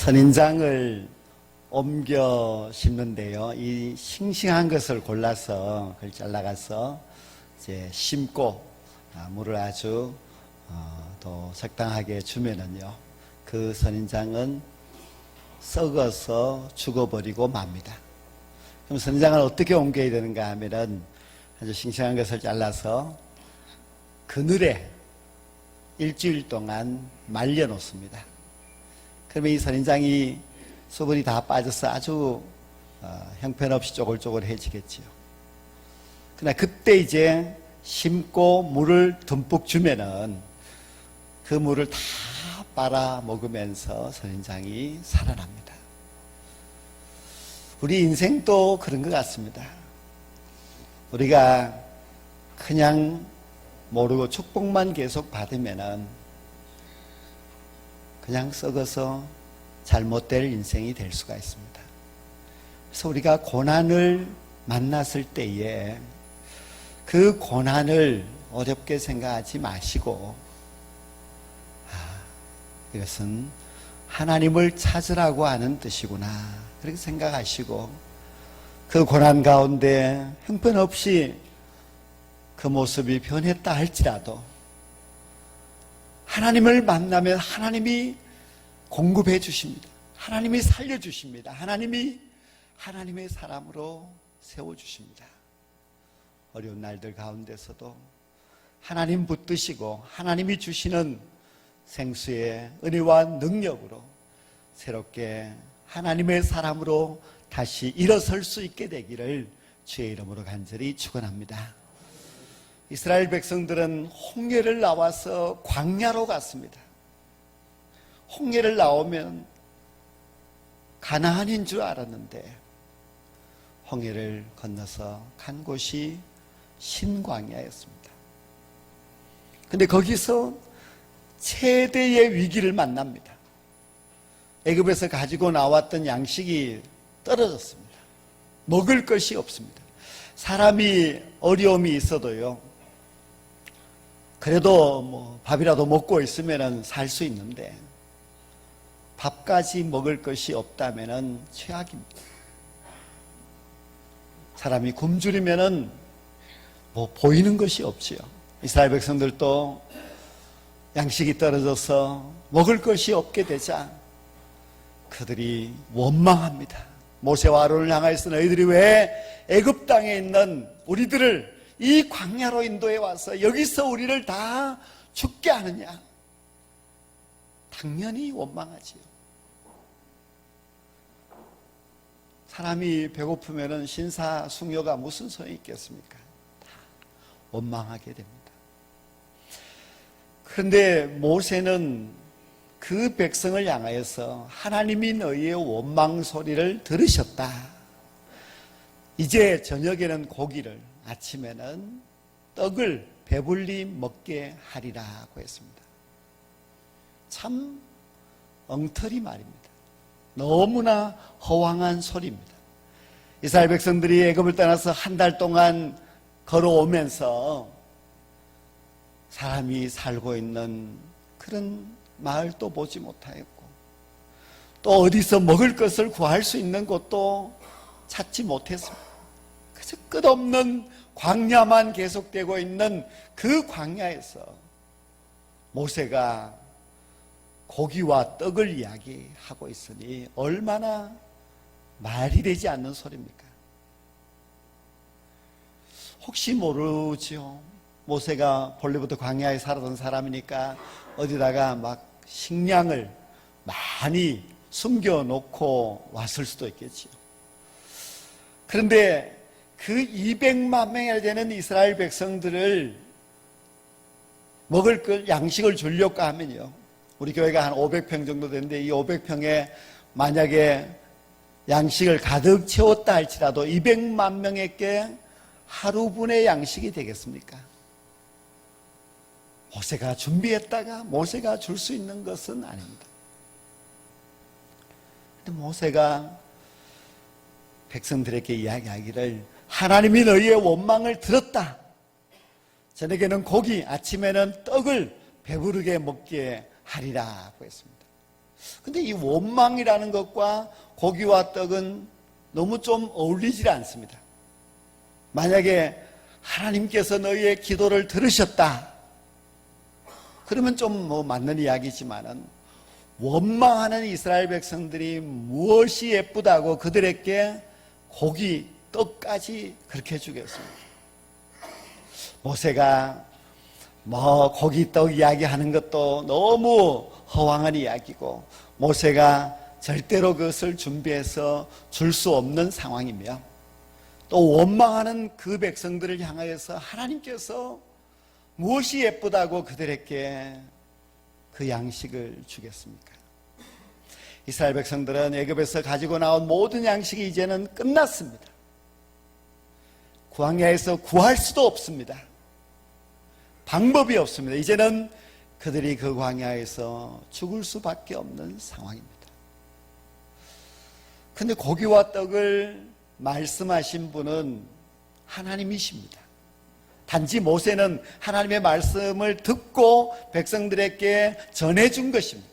선인장을 옮겨 심는데요. 이 싱싱한 것을 골라서 그걸 잘라가서 이제 심고 아, 물을 아주 어, 또 적당하게 주면은요. 그 선인장은 썩어서 죽어버리고 맙니다. 그럼 선인장을 어떻게 옮겨야 되는가 하면은 아주 싱싱한 것을 잘라서 그늘에 일주일 동안 말려 놓습니다. 그러면 이 선인장이 수분이 다 빠져서 아주 어, 형편없이 쪼글쪼글해지겠지요. 그러나 그때 이제 심고 물을 듬뿍 주면은 그 물을 다 빨아 먹으면서 선인장이 살아납니다. 우리 인생도 그런 것 같습니다. 우리가 그냥 모르고 축복만 계속 받으면은 그냥 썩어서 잘못될 인생이 될 수가 있습니다. 그래서 우리가 고난을 만났을 때에 그 고난을 어렵게 생각하지 마시고, 아, 이것은 하나님을 찾으라고 하는 뜻이구나. 그렇게 생각하시고, 그 고난 가운데 형편없이 그 모습이 변했다 할지라도, 하나님을 만나면 하나님이 공급해 주십니다. 하나님이 살려 주십니다. 하나님이 하나님의 사람으로 세워 주십니다. 어려운 날들 가운데서도 하나님 붙드시고 하나님이 주시는 생수의 은혜와 능력으로 새롭게 하나님의 사람으로 다시 일어설 수 있게 되기를 주의 이름으로 간절히 축원합니다. 이스라엘 백성들은 홍해를 나와서 광야로 갔습니다. 홍해를 나오면 가나안인 줄 알았는데 홍해를 건너서 간 곳이 신광야였습니다. 근데 거기서 최대의 위기를 만납니다. 애굽에서 가지고 나왔던 양식이 떨어졌습니다. 먹을 것이 없습니다. 사람이 어려움이 있어도요. 그래도 뭐 밥이라도 먹고 있으면 살 수 있는데 밥까지 먹을 것이 없다면 최악입니다. 사람이 굶주리면은 뭐 보이는 것이 없지요. 이스라엘 백성들도 양식이 떨어져서 먹을 것이 없게 되자 그들이 원망합니다. 모세와 아론을 향하여서 너희들이 왜 애굽 땅에 있는 우리들을 이 광야로 인도해 와서 여기서 우리를 다 죽게 하느냐? 당연히 원망하지요. 사람이 배고프면 신사숙녀가 무슨 소용이 있겠습니까? 다 원망하게 됩니다. 그런데 모세는 그 백성을 향하여서 하나님이 너희의 원망 소리를 들으셨다. 이제 저녁에는 고기를, 아침에는 떡을 배불리 먹게 하리라고 했습니다. 참 엉터리 말입니다. 너무나 허황한 소리입니다. 이스라엘 백성들이 애굽을 떠나서 한 달 동안 걸어오면서 사람이 살고 있는 그런 마을도 보지 못하였고 또 어디서 먹을 것을 구할 수 있는 곳도 찾지 못했습니다. 그래서 끝없는 광야만 계속되고 있는 그 광야에서 모세가 고기와 떡을 이야기하고 있으니 얼마나 말이 되지 않는 소리입니까? 혹시 모르지요. 모세가 본래부터 광야에 살았던 사람이니까 어디다가 막 식량을 많이 숨겨놓고 왔을 수도 있겠지요. 그런데 그 200만 명이 되는 이스라엘 백성들을 먹을 걸 양식을 주려고 하면요. 우리 교회가 한 500평 정도 되는데 이 500평에 만약에 양식을 가득 채웠다 할지라도 200만 명에게 하루분의 양식이 되겠습니까? 모세가 준비했다가 모세가 줄 수 있는 것은 아닙니다. 근데 모세가 백성들에게 이야기하기를 하나님이 너희의 원망을 들었다. 저녁에는 고기, 아침에는 떡을 배부르게 먹게 하리라고 했습니다. 근데 이 원망이라는 것과 고기와 떡은 너무 좀 어울리질 않습니다. 만약에 하나님께서 너희의 기도를 들으셨다. 그러면 좀 뭐 맞는 이야기지만은 원망하는 이스라엘 백성들이 무엇이 예쁘다고 그들에게 고기, 떡까지 그렇게 주겠습니다. 모세가 뭐 고기, 떡 이야기하는 것도 너무 허황한 이야기고 모세가 절대로 그것을 준비해서 줄 수 없는 상황이며 또 원망하는 그 백성들을 향하여서 하나님께서 무엇이 예쁘다고 그들에게 그 양식을 주겠습니까? 이스라엘 백성들은 애굽에서 가지고 나온 모든 양식이 이제는 끝났습니다. 광야에서 구할 수도 없습니다. 방법이 없습니다. 이제는 그들이 그 광야에서 죽을 수밖에 없는 상황입니다. 근데 고기와 떡을 말씀하신 분은 하나님이십니다. 단지 모세는 하나님의 말씀을 듣고 백성들에게 전해준 것입니다.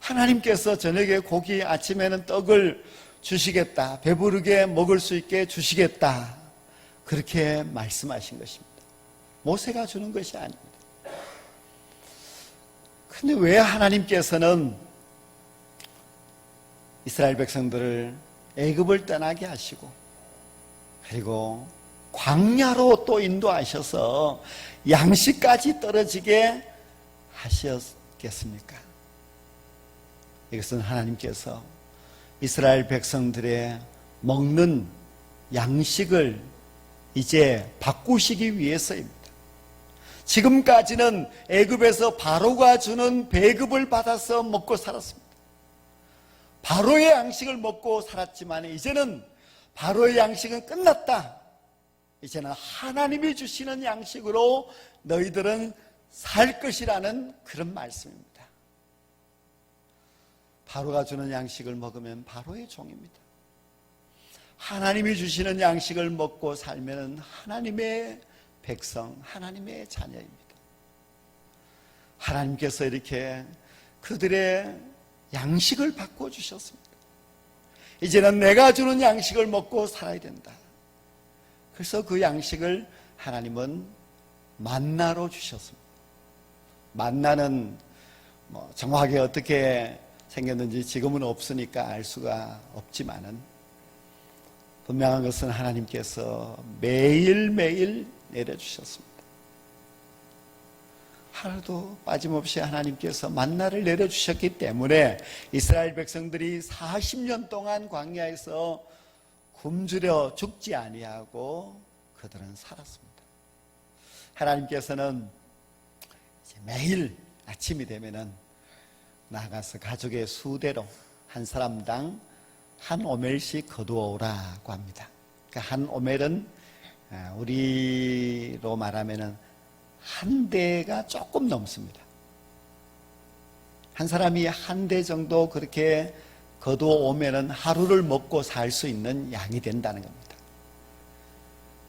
하나님께서 저녁에 고기, 아침에는 떡을 주시겠다. 배부르게 먹을 수 있게 주시겠다. 그렇게 말씀하신 것입니다. 모세가 주는 것이 아닙니다. 근데 왜 하나님께서는 이스라엘 백성들을 애굽을 떠나게 하시고 그리고 광야로 또 인도하셔서 양식까지 떨어지게 하셨겠습니까? 이것은 하나님께서 이스라엘 백성들의 먹는 양식을 이제 바꾸시기 위해서입니다. 지금까지는 애굽에서 바로가 주는 배급을 받아서 먹고 살았습니다. 바로의 양식을 먹고 살았지만 이제는 바로의 양식은 끝났다. 이제는 하나님이 주시는 양식으로 너희들은 살 것이라는 그런 말씀입니다. 바로가 주는 양식을 먹으면 바로의 종입니다. 하나님이 주시는 양식을 먹고 살면 하나님의 백성, 하나님의 자녀입니다. 하나님께서 이렇게 그들의 양식을 바꿔주셨습니다. 이제는 내가 주는 양식을 먹고 살아야 된다. 그래서 그 양식을 하나님은 만나로 주셨습니다. 만나는 뭐 정확하게 어떻게 생겼는지 지금은 없으니까 알 수가 없지만은 분명한 것은 하나님께서 매일매일 내려주셨습니다. 하루도 빠짐없이 하나님께서 만나를 내려주셨기 때문에 이스라엘 백성들이 40년 동안 광야에서 굶주려 죽지 아니하고 그들은 살았습니다. 하나님께서는 매일 아침이 되면은 나가서 가족의 수대로 한 사람당 한 오멜씩 거두어오라고 합니다. 그러니까 한 오멜은 아, 우리로 말하면은 한 대가 조금 넘습니다. 한 사람이 한 대 정도 그렇게 거두어 오면은 하루를 먹고 살 수 있는 양이 된다는 겁니다.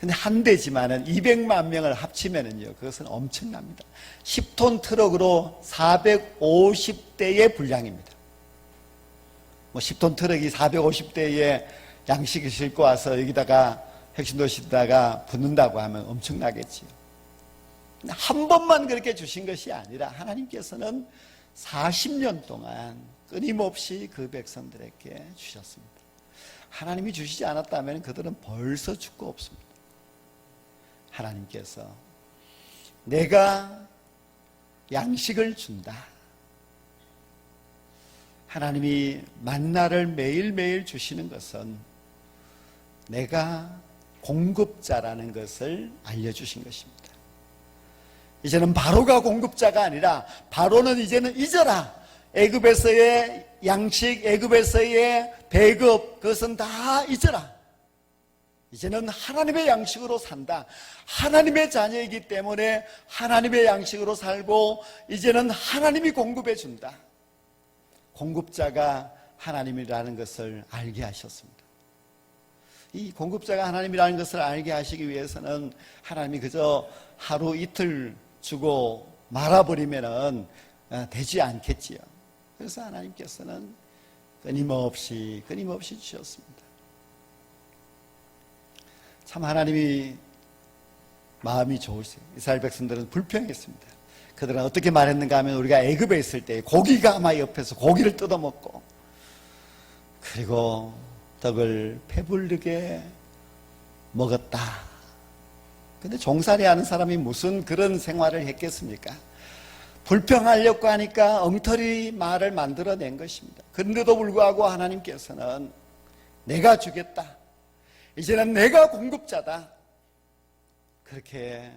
근데 한 대지만은 200만 명을 합치면은요, 그것은 엄청납니다. 10톤 트럭으로 450대의 분량입니다. 뭐 10톤 트럭이 450대의 양식을 싣고 와서 여기다가 핵심도시다가 붙는다고 하면 엄청나겠지요. 한 번만 그렇게 주신 것이 아니라 하나님께서는 40년 동안 끊임없이 그 백성들에게 주셨습니다. 하나님이 주시지 않았다면 그들은 벌써 죽고 없습니다. 하나님께서 내가 양식을 준다. 하나님이 만나를 매일매일 주시는 것은 내가 공급자라는 것을 알려주신 것입니다. 이제는 바로가 공급자가 아니라 바로는 이제는 잊어라. 애굽에서의 양식, 애굽에서의 배급 그것은 다 잊어라. 이제는 하나님의 양식으로 산다. 하나님의 자녀이기 때문에 하나님의 양식으로 살고 이제는 하나님이 공급해 준다. 공급자가 하나님이라는 것을 알게 하셨습니다. 이 공급자가 하나님이라는 것을 알게 하시기 위해서는 하나님이 그저 하루 이틀 주고 말아버리면 되지 않겠지요. 그래서 하나님께서는 끊임없이 끊임없이 주셨습니다. 참 하나님이 마음이 좋으세요. 이스라엘 백성들은 불평했습니다. 그들은 어떻게 말했는가 하면 우리가 애굽에 있을 때 고기가 아마 옆에서 고기를 뜯어먹고 그리고 떡을 배불르게 먹었다. 근데 종살이 하는 사람이 무슨 그런 생활을 했겠습니까? 불평하려고 하니까 엉터리 말을 만들어낸 것입니다. 그런데도 불구하고 하나님께서는 내가 주겠다. 이제는 내가 공급자다. 그렇게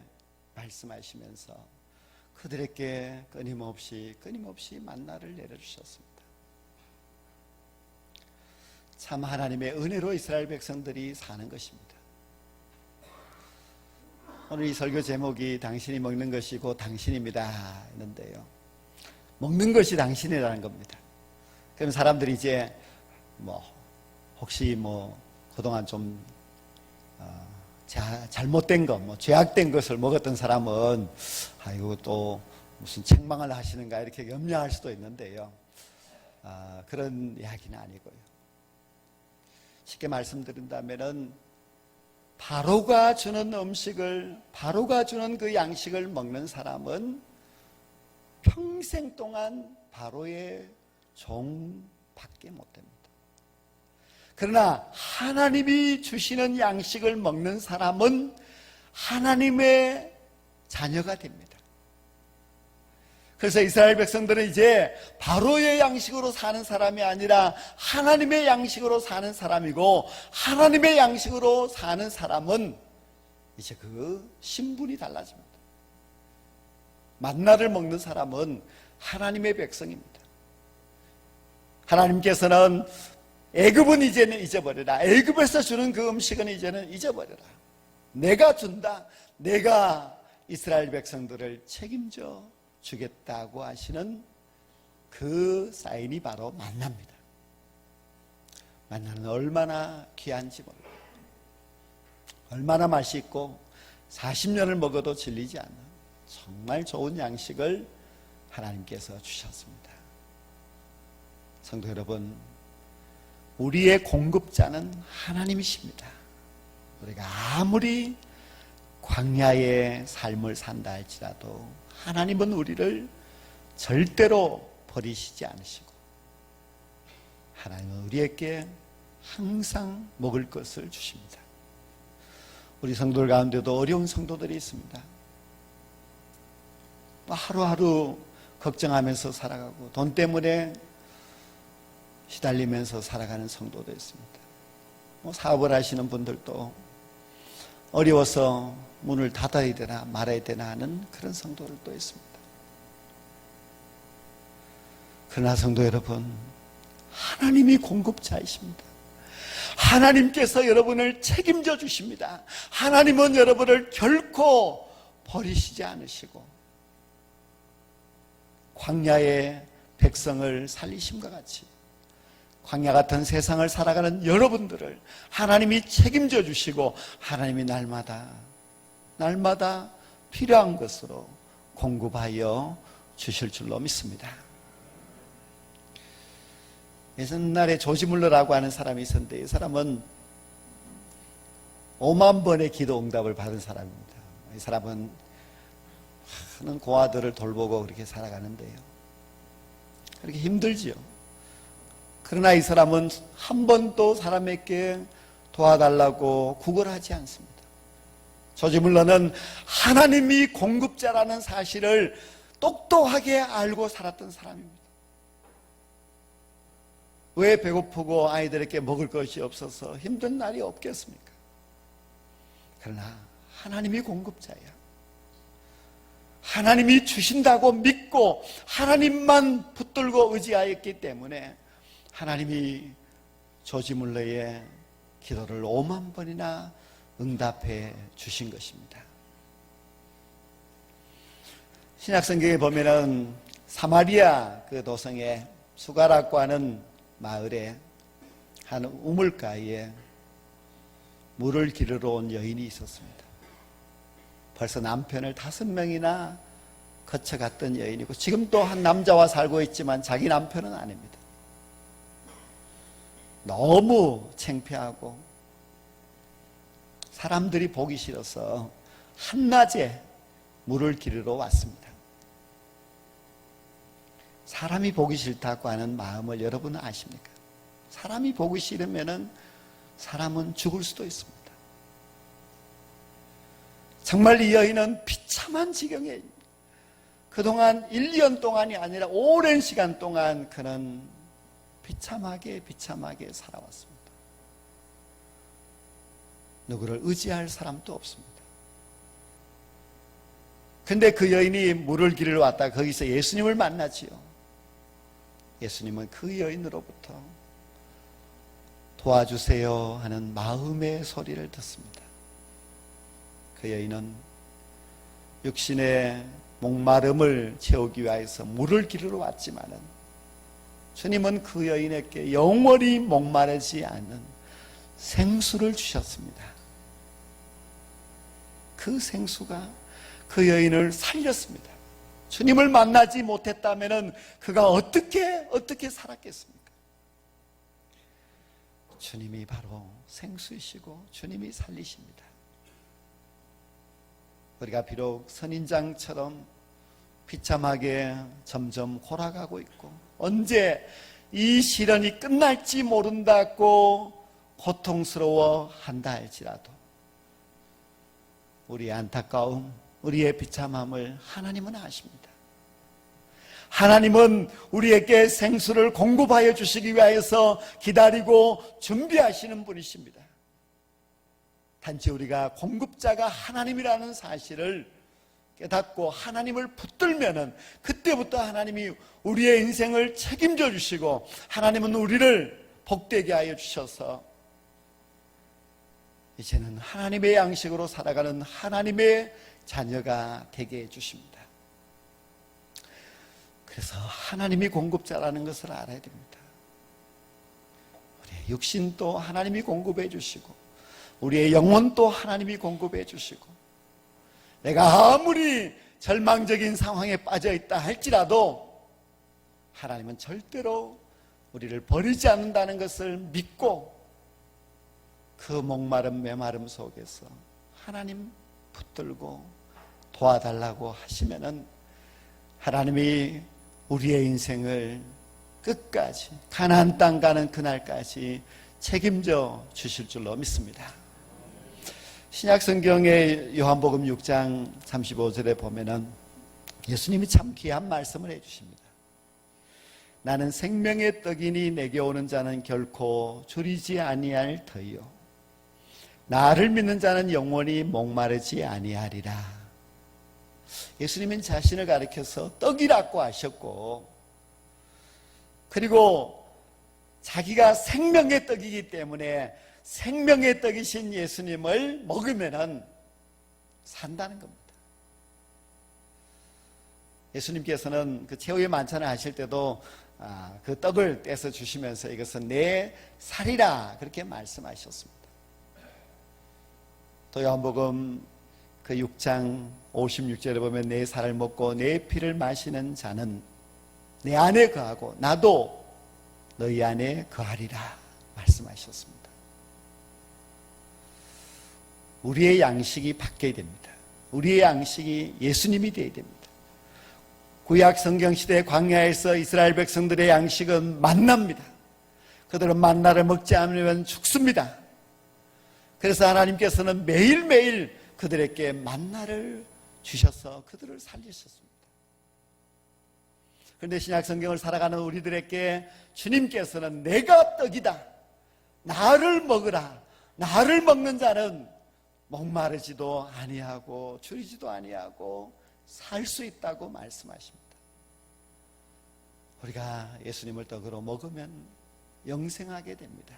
말씀하시면서 그들에게 끊임없이 끊임없이 만나를 내려주셨습니다. 참 하나님의 은혜로 이스라엘 백성들이 사는 것입니다. 오늘 이 설교 제목이 당신이 먹는 것이 고 당신입니다 했는데요. 먹는 것이 당신이라는 겁니다. 그럼 사람들이 이제 뭐 혹시 뭐 그동안 좀 어, 자, 잘못된 것, 뭐 죄악된 것을 먹었던 사람은 아이고 또 무슨 책망을 하시는가 이렇게 염려할 수도 있는데요. 아, 그런 이야기는 아니고요. 쉽게 말씀드린다면은 바로가 주는 음식을 바로가 주는 그 양식을 먹는 사람은 평생 동안 바로의 종 밖에 못 됩니다. 그러나 하나님이 주시는 양식을 먹는 사람은 하나님의 자녀가 됩니다. 그래서 이스라엘 백성들은 이제 바로의 양식으로 사는 사람이 아니라 하나님의 양식으로 사는 사람이고 하나님의 양식으로 사는 사람은 이제 그 신분이 달라집니다. 만나를 먹는 사람은 하나님의 백성입니다. 하나님께서는 애굽은 이제는 잊어버려라. 애굽에서 주는 그 음식은 이제는 잊어버려라. 내가 준다. 내가 이스라엘 백성들을 책임져 주겠다고 하시는 그 사인이 바로 만납니다. 만나는 얼마나 귀한지 몰라요. 얼마나 맛있고 40년을 먹어도 질리지 않는 정말 좋은 양식을 하나님께서 주셨습니다. 성도 여러분, 우리의 공급자는 하나님이십니다. 우리가 아무리 광야의 삶을 산다 할지라도 하나님은 우리를 절대로 버리시지 않으시고 하나님은 우리에게 항상 먹을 것을 주십니다. 우리 성도들 가운데도 어려운 성도들이 있습니다. 뭐 하루하루 걱정하면서 살아가고 돈 때문에 시달리면서 살아가는 성도도 있습니다. 뭐 사업을 하시는 분들도 어려워서 문을 닫아야 되나 말아야 되나 하는 그런 성도들도 있습니다. 그러나 성도 여러분, 하나님이 공급자이십니다. 하나님께서 여러분을 책임져 주십니다. 하나님은 여러분을 결코 버리시지 않으시고 광야의 백성을 살리심과 같이 광야 같은 세상을 살아가는 여러분들을 하나님이 책임져 주시고 하나님이 날마다 날마다 필요한 것으로 공급하여 주실 줄로 믿습니다. 예전날에 조지물러라고 하는 사람이 있었는데 이 사람은 5만 번의 기도 응답을 받은 사람입니다. 이 사람은 많은 고아들을 돌보고 그렇게 살아가는데요. 그렇게 힘들지요. 그러나 이 사람은 한 번도 사람에게 도와달라고 구걸하지 않습니다. 조지물러는 하나님이 공급자라는 사실을 똑똑하게 알고 살았던 사람입니다. 왜 배고프고 아이들에게 먹을 것이 없어서 힘든 날이 없겠습니까? 그러나 하나님이 공급자야. 하나님이 주신다고 믿고 하나님만 붙들고 의지하였기 때문에 하나님이 조지물러의 기도를 5만 번이나 응답해 주신 것입니다. 신약성경에 보면은 사마리아 그 도성에 수가락고 하는 마을에 한 우물가에 물을 기르러 온 여인이 있었습니다. 벌써 남편을 다섯 명이나 거쳐갔던 여인이고 지금 또 한 남자와 살고 있지만 자기 남편은 아닙니다. 너무 창피하고 사람들이 보기 싫어서 한낮에 물을 기르러 왔습니다. 사람이 보기 싫다고 하는 마음을 여러분은 아십니까? 사람이 보기 싫으면은 사람은 죽을 수도 있습니다. 정말 이 여인은 비참한 지경에 그동안 1년 동안이 아니라 오랜 시간 동안 그는 비참하게 비참하게 살아왔습니다. 누구를 의지할 사람도 없습니다. 근데 그 여인이 물을 기르러 왔다 거기서 예수님을 만나지요. 예수님은 그 여인으로부터 도와주세요 하는 마음의 소리를 듣습니다. 그 여인은 육신의 목마름을 채우기 위해서 물을 기르러 왔지만은 주님은 그 여인에게 영원히 목마르지 않는 생수를 주셨습니다. 그 생수가 그 여인을 살렸습니다. 주님을 만나지 못했다면 그가 어떻게 어떻게 살았겠습니까? 주님이 바로 생수이시고 주님이 살리십니다. 우리가 비록 선인장처럼 비참하게 점점 골아가고 있고 언제 이 시련이 끝날지 모른다고 고통스러워 한다 할지라도 우리의 안타까움, 우리의 비참함을 하나님은 아십니다. 하나님은 우리에게 생수를 공급하여 주시기 위하여서 기다리고 준비하시는 분이십니다. 단지 우리가 공급자가 하나님이라는 사실을 깨닫고 하나님을 붙들면은 그때부터 하나님이 우리의 인생을 책임져 주시고 하나님은 우리를 복되게 하여 주셔서 이제는 하나님의 양식으로 살아가는 하나님의 자녀가 되게 해 주십니다. 그래서 하나님이 공급자라는 것을 알아야 됩니다. 우리의 육신도 하나님이 공급해 주시고 우리의 영혼도 하나님이 공급해 주시고 내가 아무리 절망적인 상황에 빠져 있다 할지라도 하나님은 절대로 우리를 버리지 않는다는 것을 믿고 그 목마름 메마름 속에서 하나님 붙들고 도와달라고 하시면은 하나님이 우리의 인생을 끝까지 가나안 땅 가는 그날까지 책임져 주실 줄로 믿습니다. 신약 성경의 요한복음 6장 35절에 보면은 예수님이 참 귀한 말씀을 해 주십니다. 나는 생명의 떡이니 내게 오는 자는 결코 줄이지 아니할 터이요 나를 믿는 자는 영원히 목마르지 아니하리라. 예수님은 자신을 가리켜서 떡이라고 하셨고 그리고 자기가 생명의 떡이기 때문에 생명의 떡이신 예수님을 먹으면 산다는 겁니다. 예수님께서는 그 최후의 만찬을 하실 때도 아, 그 떡을 떼서 주시면서 이것은 내 살이라 그렇게 말씀하셨습니다. 또 요한복음 그 6장 56절에 보면 내 살을 먹고 내 피를 마시는 자는 내 안에 거하고 나도 너희 안에 거하리라 말씀하셨습니다. 우리의 양식이 바뀌어야 됩니다. 우리의 양식이 예수님이 되어야 됩니다. 구약 성경 시대 광야에서 이스라엘 백성들의 양식은 만납니다. 그들은 만나를 먹지 않으면 죽습니다. 그래서 하나님께서는 매일매일 그들에게 만나를 주셔서 그들을 살리셨습니다. 그런데 신약 성경을 살아가는 우리들에게 주님께서는 내가 떡이다. 나를 먹으라. 나를 먹는 자는 목마르지도 아니하고 줄이지도 아니하고 살 수 있다고 말씀하십니다. 우리가 예수님을 떡으로 먹으면 영생하게 됩니다.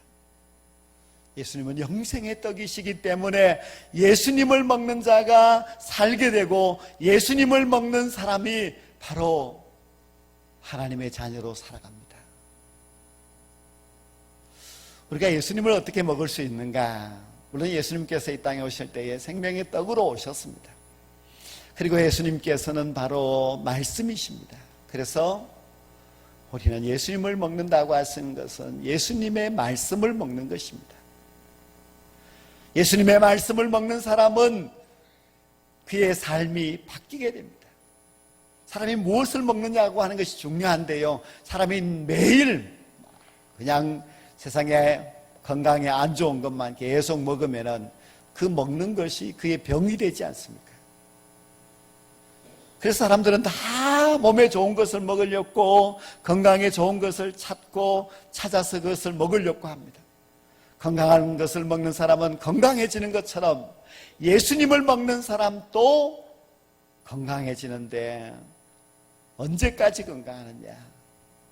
예수님은 영생의 떡이시기 때문에 예수님을 먹는 자가 살게 되고 예수님을 먹는 사람이 바로 하나님의 자녀로 살아갑니다. 우리가 예수님을 어떻게 먹을 수 있는가? 물론 예수님께서 이 땅에 오실 때에 생명의 떡으로 오셨습니다. 그리고 예수님께서는 바로 말씀이십니다. 그래서 우리는 예수님을 먹는다고 하시는 것은 예수님의 말씀을 먹는 것입니다. 예수님의 말씀을 먹는 사람은 그의 삶이 바뀌게 됩니다. 사람이 무엇을 먹느냐고 하는 것이 중요한데요. 사람이 매일 그냥 세상에 건강에 안 좋은 것만 계속 먹으면은 그 먹는 것이 그의 병이 되지 않습니까? 그래서 사람들은 다 몸에 좋은 것을 먹으려고 건강에 좋은 것을 찾고 찾아서 그것을 먹으려고 합니다. 건강한 것을 먹는 사람은 건강해지는 것처럼 예수님을 먹는 사람도 건강해지는데 언제까지 건강하느냐?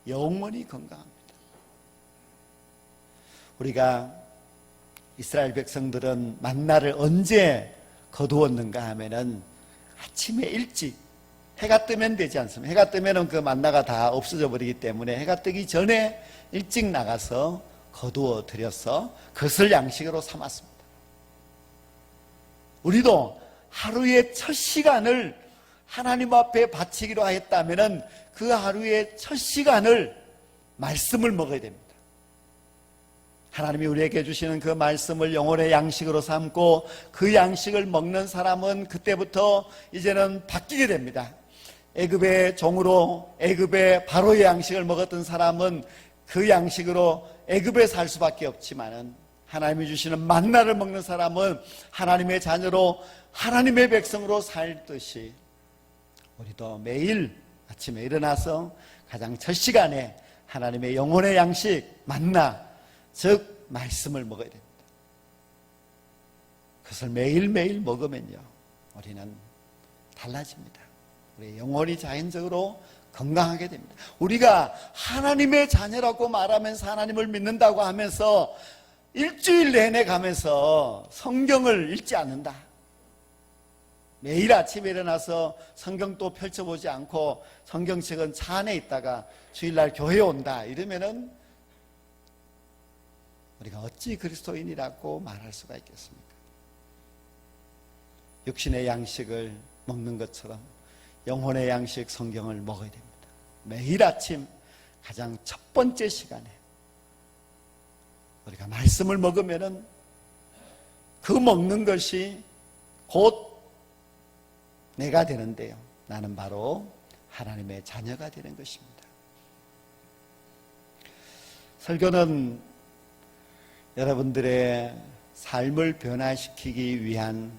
영원히 건강합니다. 우리가 이스라엘 백성들은 만나를 언제 거두었는가 하면은 아침에 일찍 해가 뜨면 되지 않습니까? 해가 뜨면은 그 만나가 다 없어져 버리기 때문에 해가 뜨기 전에 일찍 나가서 거두어 들여서 그것을 양식으로 삼았습니다. 우리도 하루의 첫 시간을 하나님 앞에 바치기로 하였다면은 그 하루의 첫 시간을 말씀을 먹어야 됩니다. 하나님이 우리에게 주시는 그 말씀을 영혼의 양식으로 삼고 그 양식을 먹는 사람은 그때부터 이제는 바뀌게 됩니다. 애굽의 종으로 애굽의 바로의 양식을 먹었던 사람은 그 양식으로 애굽에 살 수밖에 없지만은 하나님이 주시는 만나를 먹는 사람은 하나님의 자녀로 하나님의 백성으로 살듯이 우리도 매일 아침에 일어나서 가장 첫 시간에 하나님의 영혼의 양식 만나 즉 말씀을 먹어야 됩니다. 그것을 매일매일 먹으면요. 우리는 달라집니다. 우리 영혼이 자연적으로 건강하게 됩니다. 우리가 하나님의 자녀라고 말하면서 하나님을 믿는다고 하면서 일주일 내내 가면서 성경을 읽지 않는다. 매일 아침에 일어나서 성경 또 펼쳐보지 않고 성경책은 차 안에 있다가 주일날 교회 온다. 이러면은 우리가 어찌 그리스도인이라고 말할 수가 있겠습니까? 육신의 양식을 먹는 것처럼 영혼의 양식 성경을 먹어야 됩니다. 매일 아침 가장 첫 번째 시간에 우리가 말씀을 먹으면은 그 먹는 것이 곧 내가 되는데요. 나는 바로 하나님의 자녀가 되는 것입니다. 설교는 여러분들의 삶을 변화시키기 위한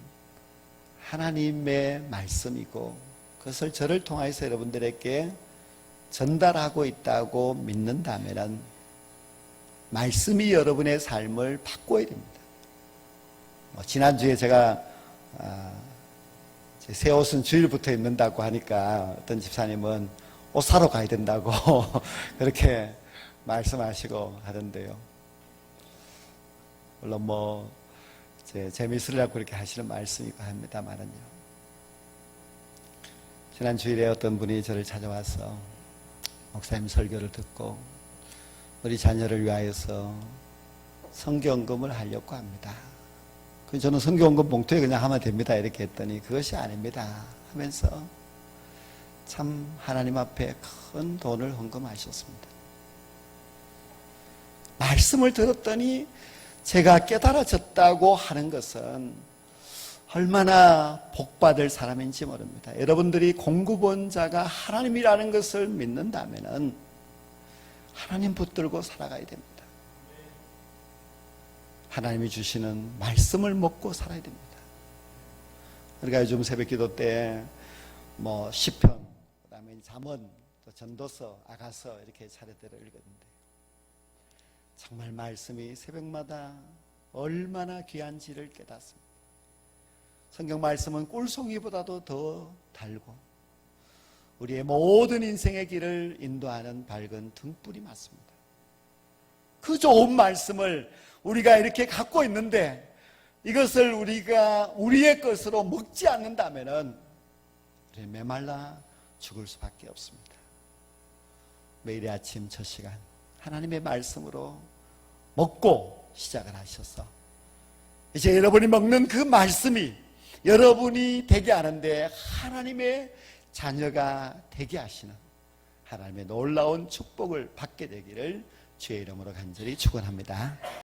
하나님의 말씀이고 그것을 저를 통해서 여러분들에게 전달하고 있다고 믿는다면 말씀이 여러분의 삶을 바꿔야 됩니다. 뭐 지난주에 제가 아, 새 옷은 주일부터 입는다고 하니까 어떤 집사님은 옷 사러 가야 된다고 그렇게 말씀하시고 하던데요. 물론 뭐 재미있으려고 그렇게 하시는 말씀이고 합니다만은요. 지난 주일에 어떤 분이 저를 찾아와서 목사님 설교를 듣고 우리 자녀를 위하여서 성경금을 하려고 합니다. 그 저는 성경금 봉투에 그냥 하면 됩니다. 이렇게 했더니 그것이 아닙니다. 하면서 참 하나님 앞에 큰 돈을 헌금하셨습니다. 말씀을 들었더니 제가 깨달아졌다고 하는 것은 얼마나 복받을 사람인지 모릅니다. 여러분들이 공급원자가 하나님이라는 것을 믿는다면 하나님 붙들고 살아가야 됩니다. 하나님이 주시는 말씀을 먹고 살아야 됩니다. 우리가 요즘 새벽 기도 때 뭐 시편, 그다음에 잠언, 또 전도서, 아가서 이렇게 차례대로 읽었는데 정말 말씀이 새벽마다 얼마나 귀한지를 깨닫습니다. 성경 말씀은 꿀송이보다도 더 달고 우리의 모든 인생의 길을 인도하는 밝은 등불이 맞습니다. 그 좋은 말씀을 우리가 이렇게 갖고 있는데 이것을 우리가 우리의 것으로 먹지 않는다면 우리 메말라 죽을 수밖에 없습니다. 매일 아침 첫 시간 하나님의 말씀으로 먹고 시작을 하셔서 이제 여러분이 먹는 그 말씀이 여러분이 되게 하는데 하나님의 자녀가 되게 하시는 하나님의 놀라운 축복을 받게 되기를 주의 이름으로 간절히 축원합니다.